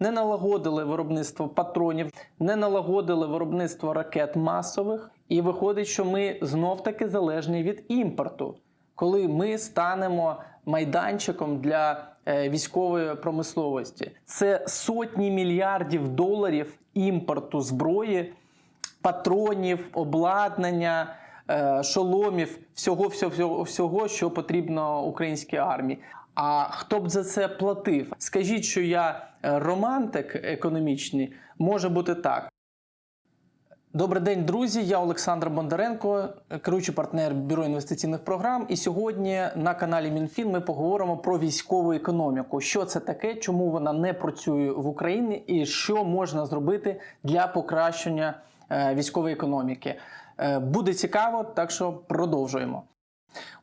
не налагодили виробництво патронів, не налагодили виробництво ракет масових. І виходить, що ми знов таки залежні від імпорту, коли ми станемо майданчиком для е, військової промисловості. Це сотні мільярдів доларів імпорту зброї, патронів, обладнання, е, шоломів, всього, всього, всього, що потрібно українській армії. А хто б за це платив? Скажіть, що я романтик економічний, може бути так. Добрий день, друзі. Я Олександр Бондаренко, керуючий партнер бюро інвестиційних програм. І сьогодні на каналі МінФін ми поговоримо про військову економіку. Що це таке, чому вона не працює в Україні, і що можна зробити для покращення е, військової економіки. Е, Буде цікаво, так що продовжуємо.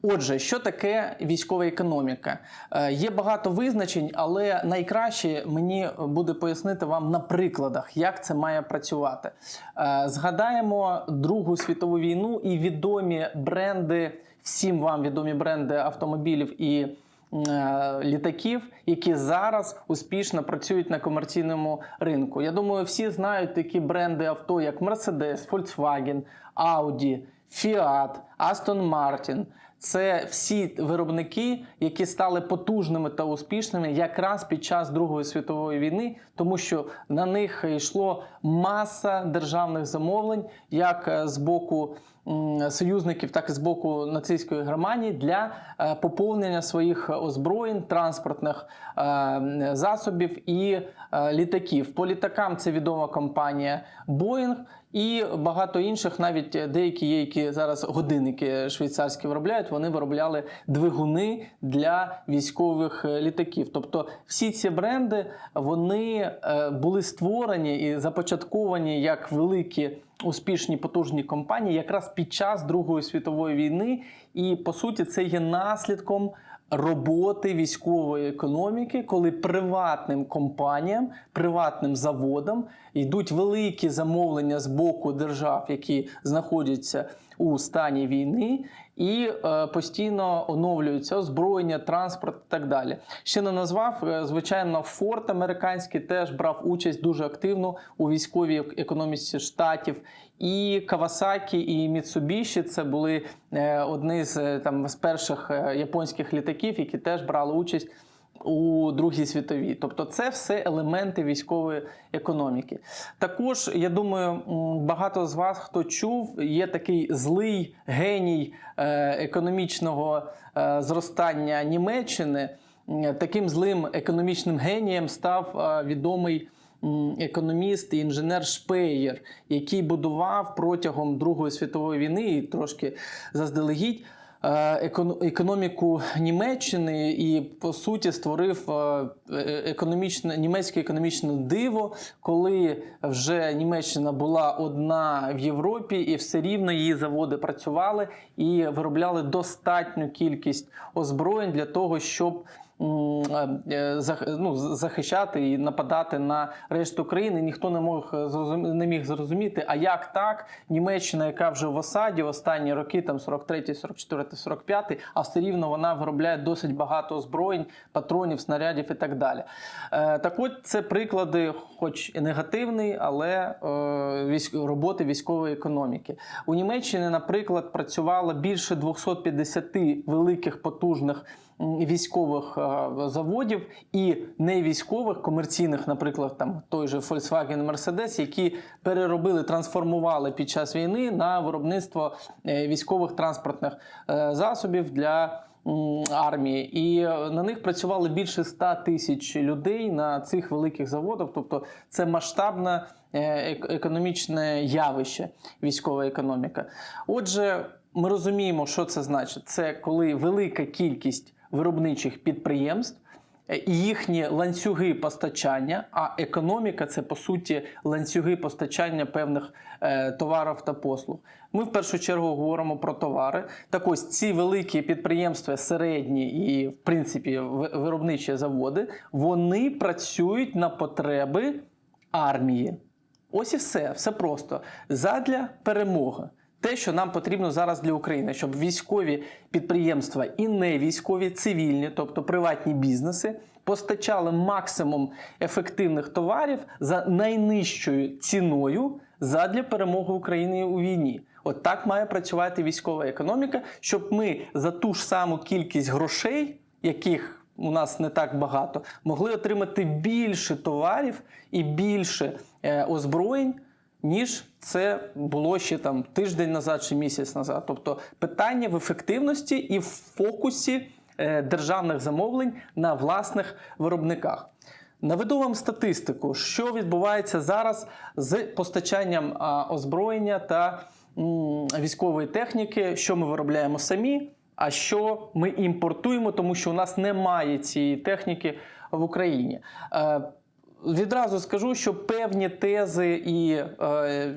Отже, що таке військова економіка? Е, Є багато визначень, але найкраще мені буде пояснити вам на прикладах, як це має працювати. Е, Згадаємо Другу світову війну і відомі бренди, всім вам відомі бренди автомобілів і е, літаків, які зараз успішно працюють на комерційному ринку. Я думаю, всі знають такі бренди авто, як Mercedes, Volkswagen, Audi, Fiat, Aston Martin. Це всі виробники, які стали потужними та успішними якраз під час Другої світової війни, тому що на них йшло маса державних замовлень, як е, з боку союзників, так і з боку нацистської Германії для е, поповнення своїх озброєнь, транспортних е, засобів і літаків. По літакам це відома компанія Boeing і багато інших, навіть деякі є, які зараз годинники швейцарські виробляють, вони виробляли двигуни для військових е, літаків. Тобто всі ці бренди вони е, були створені і започатковані як великі успішні потужні компанії якраз під час Другої світової війни. І по суті, це є наслідком роботи військової економіки, коли приватним компаніям, приватним заводам йдуть великі замовлення з боку держав, які знаходяться у стані війни, і е, постійно оновлюються озброєння, транспорт і так далі. Ще не назвав, е, звичайно, Форд американський теж брав участь дуже активно у військовій економіці штатів. І Кавасакі, і Міцубіші це були е, одні з там з перших японських літаків, які теж брали участь у Другій світовій. Тобто, це все елементи військової економіки. Також я думаю, багато з вас хто чув, є такий злий геній е, економічного е, зростання Німеччини. Таким злим економічним генієм став е, відомий економіст і інженер Шпеєр, який будував протягом Другої світової війни і трошки заздалегідь. Е, Економіку Німеччини і по суті створив е, економічне німецьке економічне диво, коли вже Німеччина була одна в Європі, і все рівно її заводи працювали і виробляли достатню кількість озброєнь для того, щоб ну, захищати і нападати на решту країни. Ніхто не мог зрозумі- не міг зрозуміти, а як так Німеччина, яка вже в осаді останні роки, там 43, 44, 45, а все рівно вона виробляє досить багато озброєнь, патронів, снарядів і так далі. Е, так от це приклади, хоч і негативний, але е, роботи військової економіки. У Німеччині, наприклад, працювало більше 250 великих потужних військових е, заводів і не військових комерційних, наприклад, там той же Volkswagen Mercedes, які переробили, трансформували під час війни на виробництво е, військових транспортних е, засобів для армії. І на них працювали більше 100 тисяч людей на цих великих заводах. Тобто це масштабне економічне явище, військова економіка. Отже, ми розуміємо, що це значить. Це коли велика кількість виробничих підприємств. е, їхні ланцюги постачання, а економіка це по суті ланцюги постачання певних е, товарів та послуг. Ми в першу чергу говоримо про товари. Так ось ці великі підприємства, середні і, в принципі, виробничі заводи, вони працюють на потреби армії. Ось і все, все просто. Задля перемоги. Те, що нам потрібно зараз для України, щоб військові підприємства і не військові, цивільні, тобто приватні бізнеси, постачали максимум ефективних товарів за найнижчою ціною задля перемоги України у війні. От так має працювати військова економіка, щоб ми за ту ж саму кількість грошей, яких у нас не так багато, могли отримати більше товарів і більше е, озброєнь, ніж це було ще там тиждень назад чи місяць назад. Тобто питання в ефективності і в фокусі е, державних замовлень на власних виробниках. Наведу вам статистику, що відбувається зараз з постачанням озброєння та військової техніки, що ми виробляємо самі, а що ми імпортуємо, тому що у нас немає цієї техніки в Україні. Відразу скажу, що певні тези і е,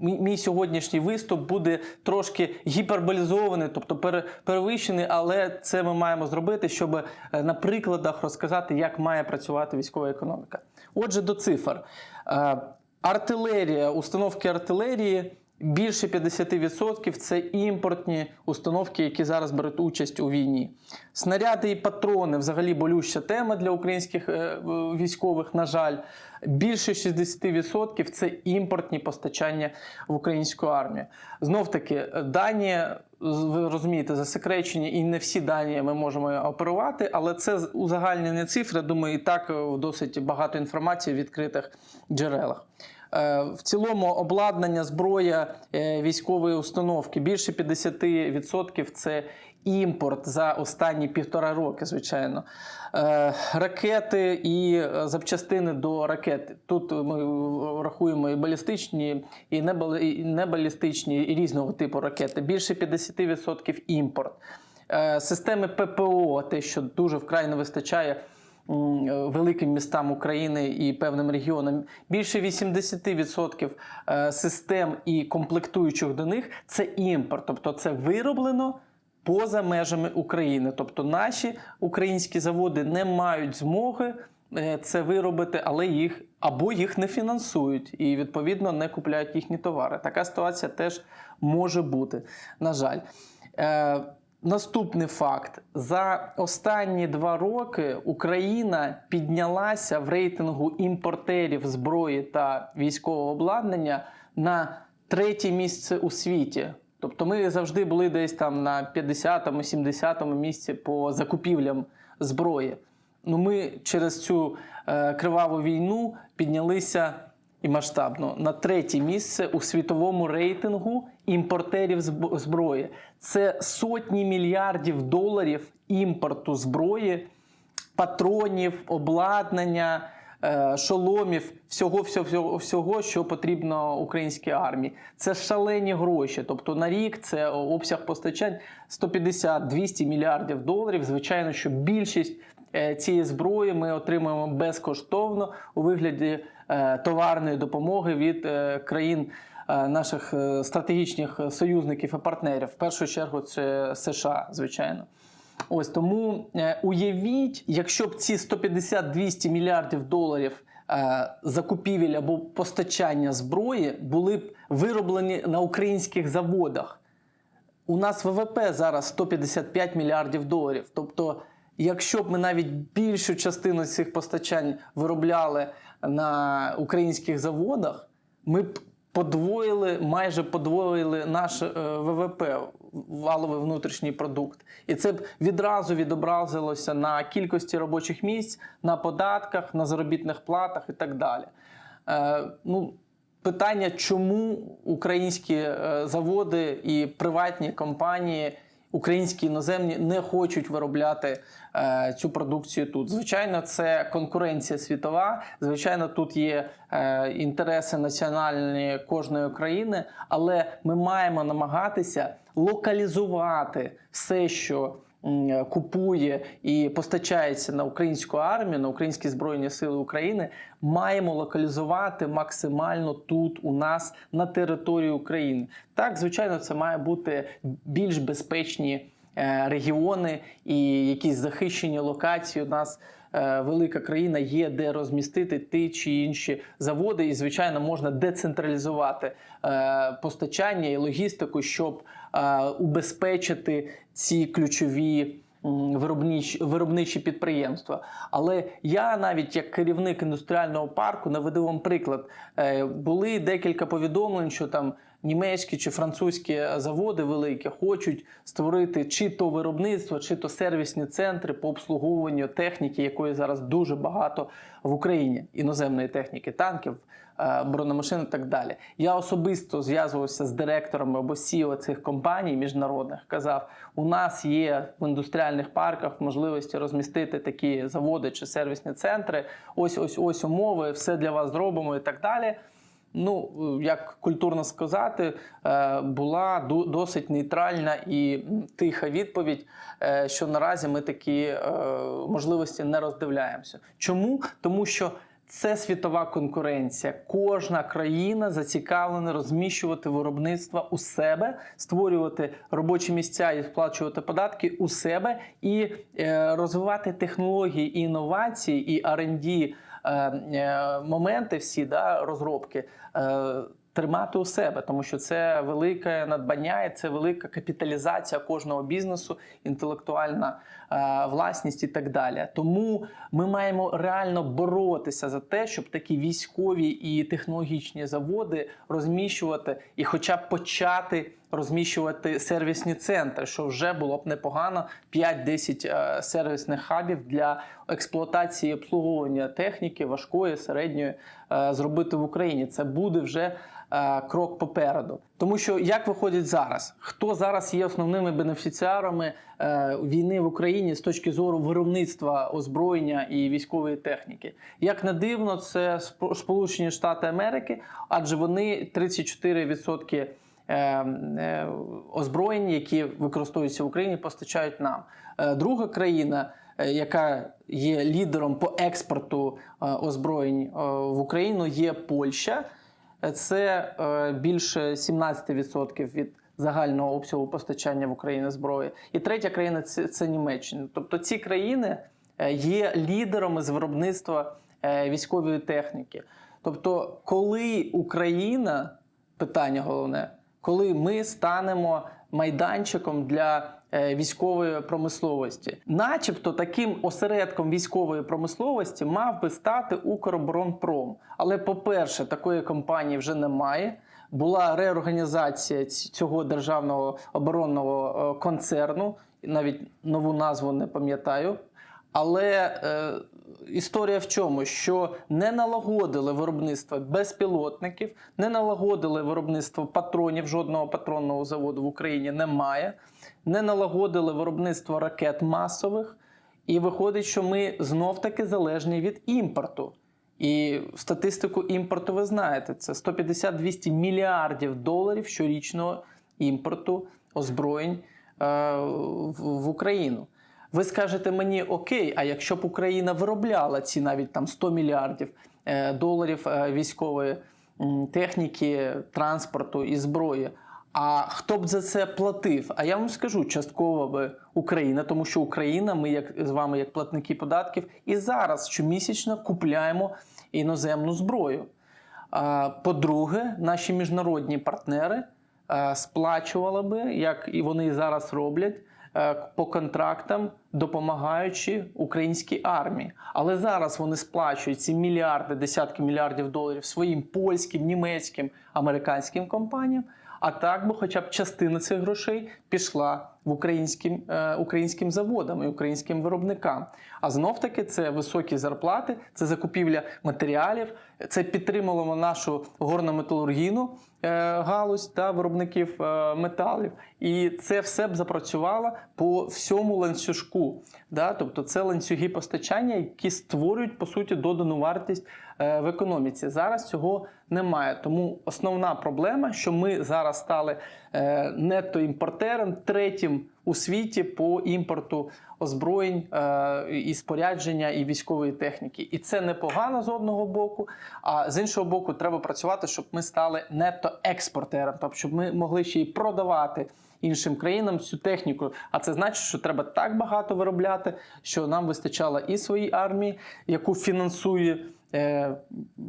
мій, мій сьогоднішній виступ буде трошки гіперболізований, тобто перевищений, але це ми маємо зробити, щоб е, на прикладах розказати, як має працювати військова економіка. Отже, до цифр. Е, артилерія, установки артилерії. Більше 50% це імпортні установки, які зараз беруть участь у війні. Снаряди і патрони взагалі болюща тема для українських е, військових. На жаль, більше 60% це імпортні постачання в українську армію. Знов таки, дані ви розумієте, засекречені, і не всі дані ми можемо оперувати, але це узагальнені цифри. Думаю, і так е, досить багато інформації в відкритих джерелах. Е, В цілому обладнання, зброя е, військової установки більше 50% це імпорт за останні півтора роки, звичайно. Е, Ракети і запчастини до ракет. Тут ми рахуємо і балістичні, і небалістичні, і різного типу ракети. Більше 50% імпорт. Системи ППО, те, що дуже вкрай не вистачає великим містам України і певним регіонам. Більше 80% е, систем і комплектуючих до них це імпорт, тобто це вироблено поза межами України. Тобто наші українські заводи не мають змоги е, це виробити, але їх або їх не фінансують і відповідно не купляють їхні товари. Така ситуація теж може бути. На жаль. Наступний факт: за останні два роки Україна піднялася в рейтингу імпортерів зброї та військового обладнання на третє місце у світі. Тобто ми завжди були десь там на 50-му, 70-му місці по закупівлям зброї. Ну ми через цю е, криваву війну піднялися і масштабно на третє місце у світовому рейтингу імпортерів зброї. Це сотні мільярдів доларів імпорту зброї, патронів, обладнання, е, шоломів, всього, всього, всього, що потрібно українській армії. Це шалені гроші. Тобто на рік це обсяг постачань 150-200 мільярдів доларів. Звичайно, що більшість е, цієї зброї ми отримуємо безкоштовно у вигляді товарної допомоги від е, країн. е, Наших е, стратегічних союзників і партнерів, в першу чергу, це США, звичайно. Ось тому е, уявіть, якщо б ці 150-200 мільярдів доларів е, закупівель або постачання зброї були б вироблені на українських заводах. У нас ВВП зараз 155 мільярдів доларів. Тобто, якщо б ми навіть більшу частину цих постачань виробляли на українських заводах, ми б подвоїли, майже подвоїли наш е, ВВП, валовий внутрішній продукт. І це б відразу відобразилося на кількості робочих місць, на податках, на заробітних платах і так далі. Е, ну, питання, чому українські е, заводи і приватні компанії, українські іноземні не хочуть виробляти е, цю продукцію тут. Звичайно, це конкуренція світова. Звичайно, тут є е, інтереси національні кожної країни, але ми маємо намагатися локалізувати все, що купує і постачається на українську армію, на українські збройні сили України, маємо локалізувати максимально тут у нас на території України. Так, звичайно, це має бути більш безпечні е, регіони і якісь захищені локації. У нас е, велика країна є де розмістити ті чи інші заводи, і звичайно можна децентралізувати е, постачання і логістику, щоб е, убезпечити ці ключові м, виробнич, виробничі підприємства. Але я навіть як керівник індустріального парку наведу вам приклад. Е, Були декілька повідомлень, що там німецькі чи французькі заводи великі хочуть створити чи то виробництво, чи то сервісні центри по обслуговуванню техніки, якої зараз дуже багато в Україні, іноземної техніки, танків, е, бронемашин і так далі. Я особисто зв'язувався з директорами або CEO цих компаній міжнародних. Казав, у нас є в індустріальних парках можливості розмістити такі заводи чи сервісні центри. Ось ось ось умови, все для вас зробимо і так далі. Ну, е, як культурно сказати, е, була досить нейтральна і тиха відповідь, е, що наразі ми такі можливості не роздивляємося. Чому? Тому що це світова конкуренція. Кожна країна зацікавлена розміщувати виробництва у себе, створювати робочі місця і сплачувати податки у себе і розвивати технології і інновації і R&D моменти, всі да, розробки. Е, Тримати у себе, тому що це велике надбання, і це велика капіталізація кожного бізнесу, інтелектуальна е, власність і так далі. Тому ми маємо реально боротися за те, щоб такі військові і технологічні заводи розміщувати і, хоча б почати розміщувати сервісні центри, що вже було б непогано 5-10 е, сервісних хабів для експлуатації і обслуговування техніки важкої, середньої е, зробити в Україні. Це буде вже е, крок попереду. Тому що як виходить зараз? Хто зараз є основними бенефіціарами війни в Україні з точки зору виробництва озброєння і військової техніки? Як не дивно, це Спо- Сполучені Штати Америки, адже вони 34% е, е, озброєнь, які використовуються в Україні, постачають нам. Е, Друга країна, е, яка є лідером по експорту е, озброєнь е, в Україну, є Польща. Е, Це е, більше 17% від загального обсягу постачання в Україну зброї. І третя країна це, Німеччина. Тобто ці країни е, є лідерами з виробництва е, військової техніки. Тобто, коли Україна, питання головне, коли ми станемо майданчиком для е, військової промисловості, начебто таким осередком військової промисловості мав би стати Укроборонпром. Але, по-перше, такої компанії вже немає. Була реорганізація цього державного оборонного е, концерну, навіть нову назву не пам'ятаю. Але е, історія в чому? Що не налагодили виробництво безпілотників, не налагодили виробництво патронів, жодного патронного заводу в Україні немає, не налагодили виробництво ракет масових. І виходить, що ми знов-таки залежні від імпорту. І статистику імпорту ви знаєте, це 150-200 мільярдів доларів щорічного імпорту озброєнь е, в, в Україну. Ви скажете мені, окей, а якщо б Україна виробляла ці навіть там 100 мільярдів е, доларів е, військової техніки, транспорту і зброї. А хто б за це платив? А я вам скажу, частково би Україна, тому що Україна, ми як з вами, як платники податків, і зараз щомісячно купляємо іноземну зброю. По-друге, наші міжнародні партнери е, сплачували би, як і вони зараз роблять, по контрактам, допомагаючи українській армії. Але зараз вони сплачують ці мільярди, десятки мільярдів доларів своїм польським, німецьким, американським компаніям. А так би хоча б частина цих грошей пішла в українським, е, українським заводам і українським виробникам. А знов таки це високі зарплати, це закупівля матеріалів, це підтримувало нашу горно-металургійну е, галузь та виробників е, металів. І це все б запрацювало по всьому ланцюжку. Да? Тобто це ланцюги постачання, які створюють по суті додану вартість в економіці. Зараз цього немає. Тому основна проблема, що ми зараз стали нетто-імпортером, третім у світі по імпорту озброєнь е, і спорядження і військової техніки. І це непогано з одного боку. А з іншого боку, треба працювати, щоб ми стали нетто-експортером, тобто щоб ми могли ще й продавати. Іншим країнам цю техніку, а це значить, що треба так багато виробляти, що нам вистачало і своїй армії, яку фінансує е,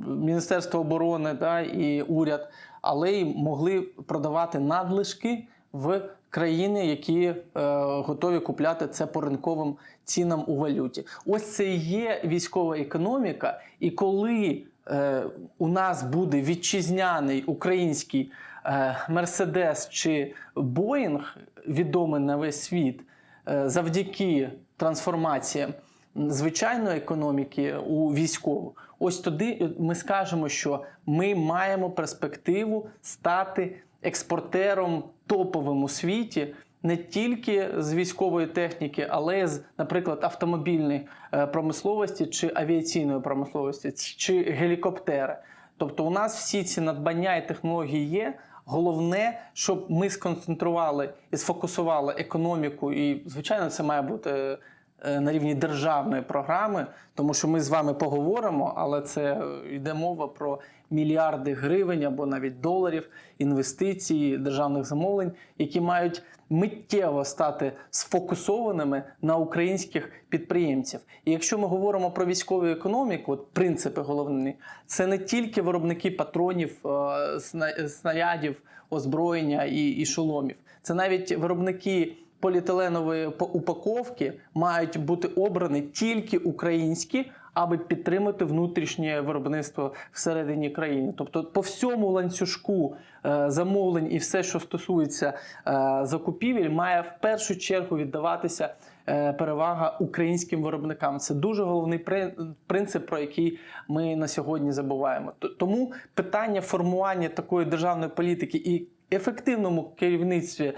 Міністерство оборони да, і уряд, але й могли продавати надлишки в країни, які е, готові купляти це по ринковим цінам у валюті. Ось це є військова економіка. І коли е, у нас буде вітчизняний український е, Мерседес чи Боїнг, відомий на весь світ, е, завдяки трансформаціям звичайної економіки у військову, ось тоді ми скажемо, що ми маємо перспективу стати експортером топовим у світі. Не тільки з військової техніки, але й з, наприклад, автомобільної е, промисловості чи авіаційної промисловості, чи гелікоптери. Тобто, у нас всі ці надбання і технології є. Головне, щоб ми сконцентрували і сфокусували економіку, і звичайно, це має бути е, на рівні державної програми, тому що ми з вами поговоримо, але це е, йде мова про мільярди гривень або навіть доларів інвестицій, державних замовлень, які мають миттєво стати сфокусованими на українських підприємців. І якщо ми говоримо про військову економіку, от принципи головні, це не тільки виробники патронів, е, снарядів, озброєння і, і шоломів, це навіть виробники поліетиленової по- упаковки мають бути обрані тільки українські, аби підтримати внутрішнє виробництво всередині країни. Тобто, по всьому ланцюжку е, замовлень і все, що стосується е, закупівель, має в першу чергу віддаватися е, перевага українським виробникам. Це дуже головний принцип, про який ми на сьогодні забуваємо. Тому питання формування такої державної політики і ефективному керівництві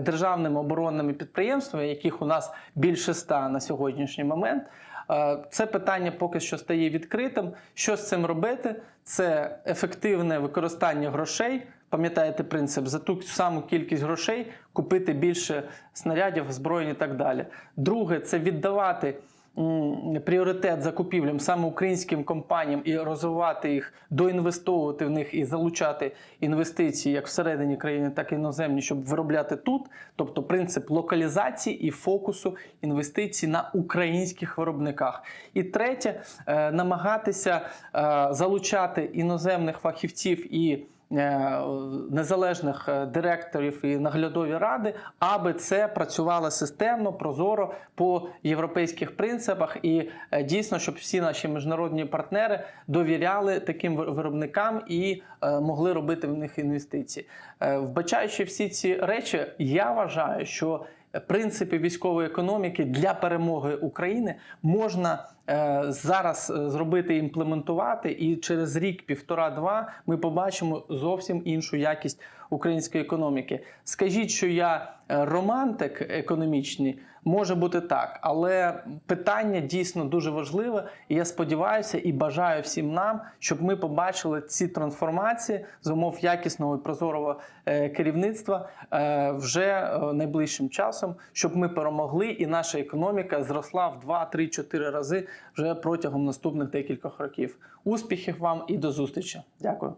державними оборонними підприємствами, яких у нас більше ста на сьогоднішній момент. Е, Це питання поки що стає відкритим. Що з цим робити? Це ефективне використання грошей. Пам'ятаєте принцип за ту саму кількість грошей купити більше снарядів, зброї і так далі. Друге, це віддавати пріоритет закупівлям саме українським компаніям і розвивати їх, доінвестовувати в них і залучати інвестиції як всередині країни, так і іноземні, щоб виробляти тут. Тобто принцип локалізації і фокусу інвестицій на українських виробниках. І третє, е, намагатися е, залучати іноземних фахівців і незалежних е, директорів і наглядові ради, аби це працювало системно, прозоро по європейських принципах, і е, дійсно, щоб всі наші міжнародні партнери довіряли таким виробникам і е, могли робити в них інвестиції. Е, Вбачаючи всі ці речі, я вважаю, що принципи військової економіки для перемоги України можна е, зараз е, зробити імплементувати, і через рік, півтора-два, ми побачимо зовсім іншу якість української економіки. Скажіть, що я е, романтик економічний, може бути так, але питання дійсно дуже важливе. І я сподіваюся і бажаю всім нам, щоб ми побачили ці трансформації з умов якісного і прозорого е, керівництва е, вже е, найближчим часом, щоб ми перемогли, і наша економіка зросла в 2, 3, 4 рази вже протягом наступних декількох років. Успіхів вам і до зустрічі! Дякую.